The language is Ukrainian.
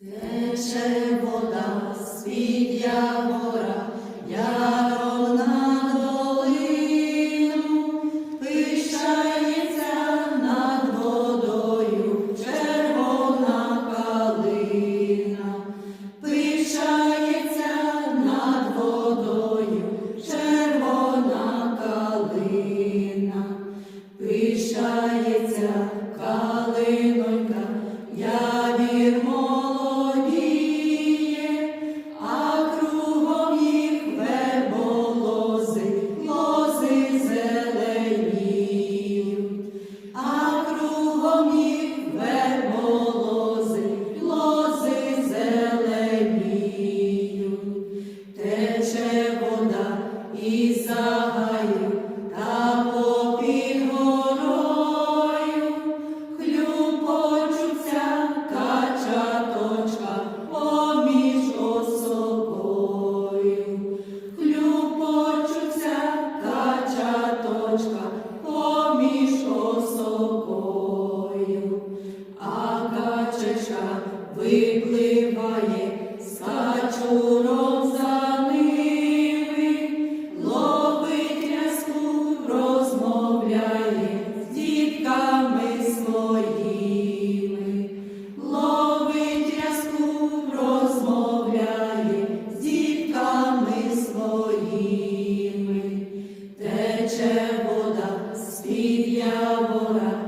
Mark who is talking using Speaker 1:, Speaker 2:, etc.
Speaker 1: Тече вода з-під явора, яром на долину, пишається над водою червона калина, пишається над водою, червона калина, пишається калинонька. Yahweh.